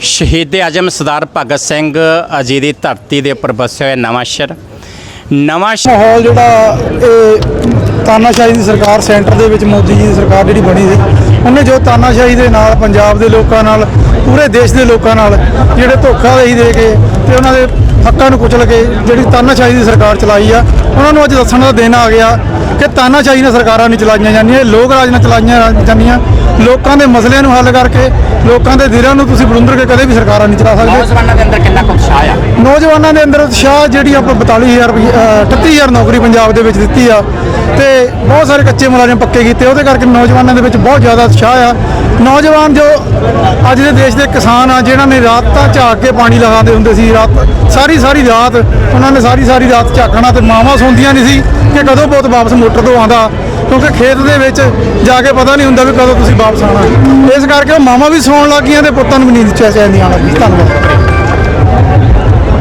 ਸ਼ਹੀਦ ਆਜਮ ਸਰਦਾਰ ਭਗਤ ਸਿੰਘ ਅਜੀ ਦੀ ਧਰਤੀ ਦੇ ਉੱਪਰ ਵਸਿਆ ਹੋਇਆ ਨਵਾਂ ਸ਼ਹਿਰ। ਨਵਾਂ ਮਾਹੌਲ ਜਿਹੜਾ ਇਹ ਤਾਨਾਸ਼ਾਹੀ ਦੀ ਸਰਕਾਰ ਸੈਂਟਰ ਦੇ ਵਿੱਚ ਮੋਦੀ ਜੀ ਦੀ ਸਰਕਾਰ ਜਿਹੜੀ ਬਣੀ ਸੀ, ਉਹਨੇ ਜੋ ਤਾਨਾਸ਼ਾਹੀ ਦੇ ਨਾਲ ਪੰਜਾਬ ਦੇ ਲੋਕਾਂ ਨਾਲ, ਪੂਰੇ ਦੇਸ਼ ਦੇ ਲੋਕਾਂ ਨਾਲ ਜਿਹੜੇ ਧੋਖਾਦਹੀ ਦੇ ਕੇ ਤੇ ਉਹਨਾਂ ਦੇ ਹੱਕਾਂ ਨੂੰ ਕੁਚਲ ਕੇ ਜਿਹੜੀ ਤਾਨਾਸ਼ਾਹੀ ਦੀ ਸਰਕਾਰ ਚਲਾਈ ਆ ਉਹਨਾਂ ਨੂੰ ਅੱਜ ਦੱਸਣ ਦਾ ਦਿਨ ਆ ਗਿਆ ਕਿ ਤਾਨਾਸ਼ਾਹੀ ਨਾਲ ਸਰਕਾਰਾਂ ਨਹੀਂ ਚਲਾਈਆਂ ਜਾਂਦੀਆਂ ਲੋਕ ਰਾਜ ਨਾਲ ਚਲਾਈਆਂ ਜਾਂਦੀਆਂ। ਲੋਕਾਂ ਦੇ ਮਸਲਿਆਂ ਨੂੰ ਹੱਲ ਕਰਕੇ ਲੋਕਾਂ ਦੇ ਦਿਲਾਂ ਨੂੰ ਤੁਸੀਂ ਬਲੁੰਦਰ ਕੇ ਕਦੇ ਵੀ ਸਰਕਾਰਾਂ ਨਹੀਂ ਚਲਾ ਸਕਦੇ। ਨੌਜਵਾਨਾਂ ਦੇ ਅੰਦਰ ਕਿੰਨਾ ਉਤਸ਼ਾਹ ਆ? ਨੌਜਵਾਨਾਂ ਦੇ ਅੰਦਰ ਉਤਸ਼ਾਹ ਜਿਹੜੀ ਆਪਾਂ 42000 ਰੁਪਏ 38000 ਨੌਕਰੀ ਪੰਜਾਬ ਦੇ ਵਿੱਚ ਦਿੱਤੀ ਆ ਤੇ ਬਹੁਤ ਸਾਰੇ ਕੱਚੇ ਮੁਲਾਜ਼ਮ ਪੱਕੇ ਕੀਤੇ ਉਹਦੇ ਕਰਕੇ ਨੌਜਵਾਨਾਂ ਦੇ ਵਿੱਚ ਬਹੁਤ ਜ਼ਿਆਦਾ ਉਤਸ਼ਾਹ ਆ। ਨੌਜਵਾਨ ਜੋ ਅੱਜ ਦੇ ਦੇਸ਼ ਦੇ ਕਿਸਾਨ ਆ ਜਿਹਨਾਂ ਨੇ ਰਾਤ ਤਾਂ ਝਾਕ ਕੇ ਪਾਣੀ ਲਗਾਉਂਦੇ ਹੁੰਦੇ ਸੀ, ਰਾਤ ਸਾਰੀ ਸਾਰੀ ਰਾਤ ਉਹਨਾਂ ਨੇ ਸਾਰੀ ਸਾਰੀ ਰਾਤ ਝਾਕਣਾ ਤੇ ਮਾਵਾਂ ਸੌਂਦੀਆਂ ਨਹੀਂ ਸੀ ਕਿ ਕਦੋਂ ਪੁੱਤ ਵਾਪਸ ਮੋਟਰ ਤੋਂ ਆਉਂਦਾ, ਕਿਉਂਕਿ ਖੇਤ ਦੇ ਵਿੱਚ ਜਾ ਕੇ ਪਤਾ ਨਹੀਂ ਹੁੰਦਾ ਵੀ ਕਦੋਂ ਤੁਸੀਂ ਵਾਪਸ ਆਉਣਾ। ਇਸ ਕਰਕੇ ਉਹ ਮਾਵਾਂ ਵੀ ਸੌਣ ਲੱਗੀਆਂ ਤੇ ਪੁੱਤਾਂ ਨੂੰ ਵੀ ਨੀਂਦ ਚੈ ਚੈਂਦੀਆਂ ਲੱਗੀ ਧੰਨਵਾਦ।